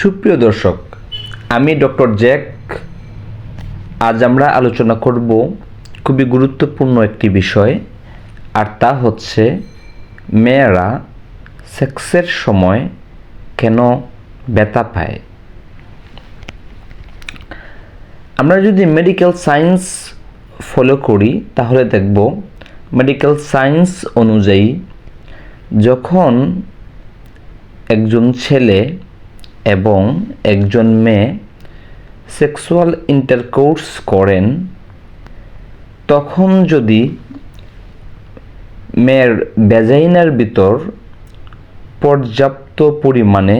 সুপ্রিয় দর্শক, আমি ডক্টর জ্যাক। আজ আমরা আলোচনা করব খুবই গুরুত্বপূর্ণ একটি বিষয়, আর তা হচ্ছে মেয়েরা সেক্সের সময় কেন ব্যথা পায়। আমরা যদি মেডিকেল সায়েন্স ফলো করি, তাহলে দেখব মেডিকেল সায়েন্স অনুযায়ী যখন একজন ছেলে এবং একজন মেয়ে সেক্সুয়াল ইন্টারকোর্স করেন, তখন যদি মেয়ের ভ্যাজাইনার ভিতর পর্যাপ্ত পরিমাণে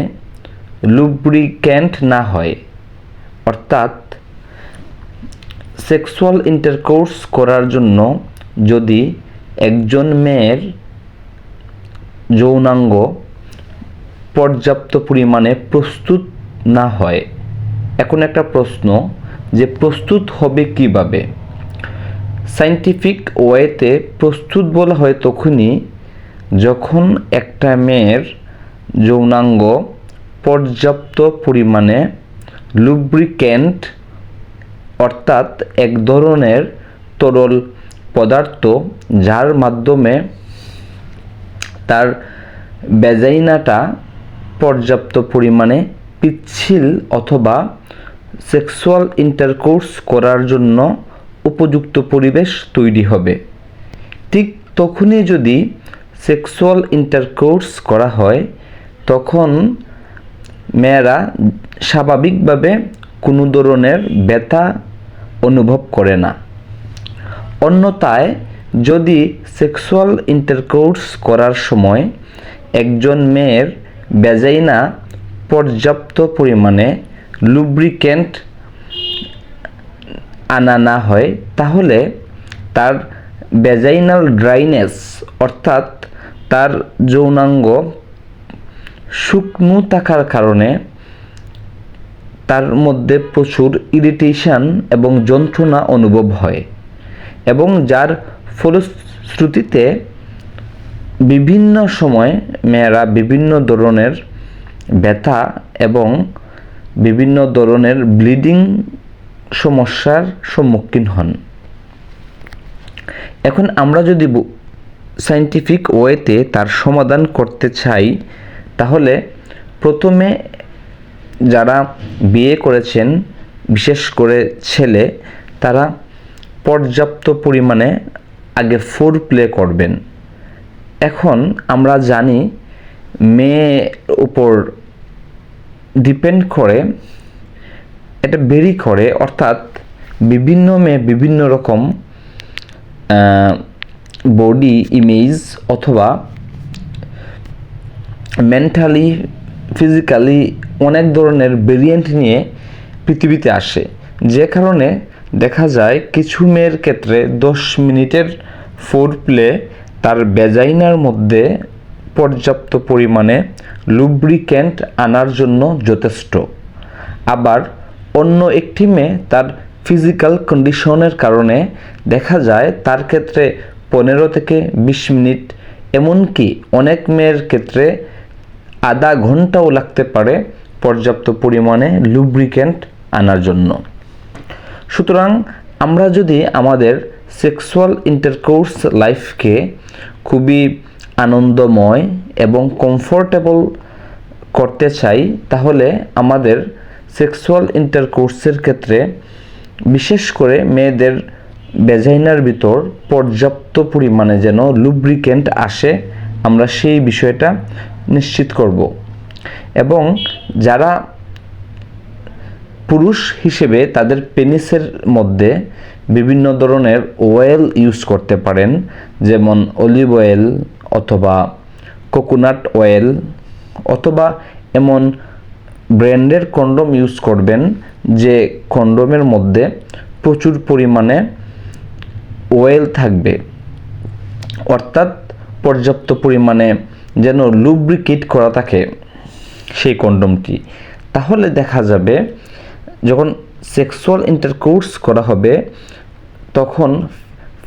লুব্রিক্যান্ট না হয়, অর্থাৎ সেক্সুয়াল ইন্টারকোর্স করার জন্য যদি একজন মেয়ের যৌনাঙ্গ পর্যাপ্ত পরিমাণে প্রস্তুত না হয়। এখন একটা প্রশ্ন, যে প্রস্তুত হবে কীভাবে? সাইন্টিফিক ওয়েতে প্রস্তুত বলা হয় তখনই যখন একটা মেয়ের যৌনাঙ্গ পর্যাপ্ত পরিমাণে লুব্রিক্যান্ট অর্থাৎ এক ধরনের তরল পদার্থ, যার মাধ্যমে তার ব্যাজাইনাটা পর্যাপ্ত পরিমাণে পিচ্ছিল অথবা সেক্সুয়াল ইন্টারকোর্স করার জন্য উপযুক্ত পরিবেশ তৈরি হবে। ঠিক তখনই যদি সেক্সুয়াল ইন্টারকোর্স করা হয়, তখন মেয়েরা স্বাভাবিকভাবে কোনো ধরনের ব্যথা অনুভব করে না। অন্যথায় যদি সেক্সুয়াল ইন্টারকোর্স করার সময় একজন মেয়ের ব্যাজাইনা পর্যাপ্ত পরিমাণে লুব্রিক্যান্ট আনা না হয়, তাহলে তার ব্যাজাইনাল ড্রাইনেস অর্থাৎ তার যৌনাঙ্গ শুকনো থাকার কারণে তার মধ্যে প্রচুর ইরিটেশন এবং যন্ত্রণা অনুভব হয় এবং যার ফলশ্রুতিতে বিভিন্ন সময় মেয়েরা বিভিন্ন ধরনের ব্যথা এবং বিভিন্ন ধরনের ব্লিডিং সমস্যার সম্মুখীন হন। এখন আমরা যদি সাইন্টিফিক ওয়েতে তার সমাধান করতে চাই, তাহলে প্রথমে যারা বিয়ে করেছেন, বিশেষ করে ছেলে, তারা পর্যাপ্ত পরিমাণে আগে ফোর প্লে করবেন। এখন আমরা জানি মেয়ে উপর ডিপেন্ড করে, এটা বেরি করে, অর্থাৎ বিভিন্ন মেয়ে বিভিন্ন রকম বডি ইমেজ অথবা মেন্টালি ফিজিক্যালি অনেক ধরনের ভেরিয়েন্ট নিয়ে পৃথিবীতে আসে। যে কারণে দেখা যায় কিছু মেয়ের ক্ষেত্রে দশ মিনিটের ফোর প্লে তার বেজাইনার মধ্যে পর্যাপ্ত পরিমাণে লুব্রিক্যান্ট আনার জন্য যথেষ্ট। আবার অন্য একটি মেয়ে তার ফিজিক্যাল কন্ডিশনের কারণে দেখা যায় তার ক্ষেত্রে পনেরো থেকে বিশ মিনিট, এমনকি অনেক মেয়ের ক্ষেত্রে আধা ঘন্টাও লাগতে পারে পর্যাপ্ত পরিমাণে লুব্রিক্যান্ট আনার জন্য। সুতরাং আমরা যদি আমাদের সেক্সুয়াল ইন্টারকোর্স লাইফকে খুবই আনন্দময় এবং কমফোর্টেবল করতে চাই, তাহলে আমাদের সেক্সুয়াল ইন্টারকোর্সের ক্ষেত্রে বিশেষ করে মেয়েদের বেজাইনার ভিতর পর্যাপ্ত পরিমাণে যেন লুব্রিকেন্ট আসে, আমরা সেই বিষয়টা নিশ্চিত করব। এবং যারা পুরুষ হিসেবে তাদের পেনিসের মধ্যে বিভিন্ন ধরনের অয়েল ইউজ করতে পারেন, যেমন অলিভ অয়েল অথবা কোকোনাট অয়েল, অথবা এমন ব্র্যান্ডের কন্ডম ইউজ করবেন, যে কন্ডমের মধ্যে প্রচুর পরিমাণে অয়েল থাকবে। অর্থাৎ পর্যাপ্ত পরিমাণে যেন লুব্রিকেট করা থাকে সেই কন্ডমটি। তাহলে দেখা যাবে, যখন সেক্সুয়াল ইন্টারকোর্স করা হবে তখন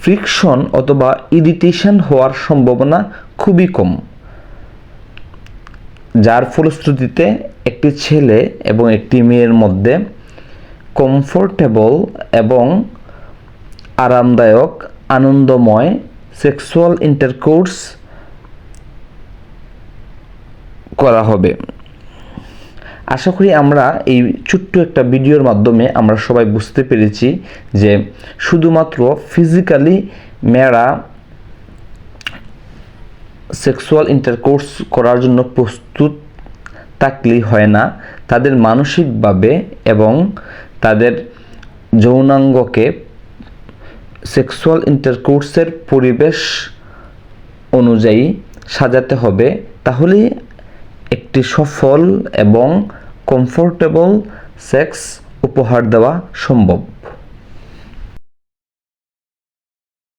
ফ্রিকশন অথবা ইরিটেশন হওয়ার সম্ভাবনা খুবই কম, যার ফলশ্রুতিতে একটি ছেলে এবং একটি মেয়ের মধ্যে কমফোর্টেবল এবং আরামদায়ক, আনন্দময় সেক্সুয়াল ইন্টারকোর্স করা হবে। আশা করি আমরা এই ছোট্ট একটা ভিডিওর মাধ্যমে আমরা সবাই বুঝতে পেরেছি যে শুধুমাত্র ফিজিক্যালি মেয়েরা সেক্সুয়াল ইন্টারকোর্স করার জন্য প্রস্তুত থাকলেই হয় না। তাদের মানসিকভাবে এবং তাদের যৌনাঙ্গকে সেক্সুয়াল ইন্টারকোর্সের পরিবেশ অনুযায়ী সাজাতে হবে। তাহলেই একটি সফল এবং কমফোর্টেবল সেক্স উপহার দেওয়া সম্ভব।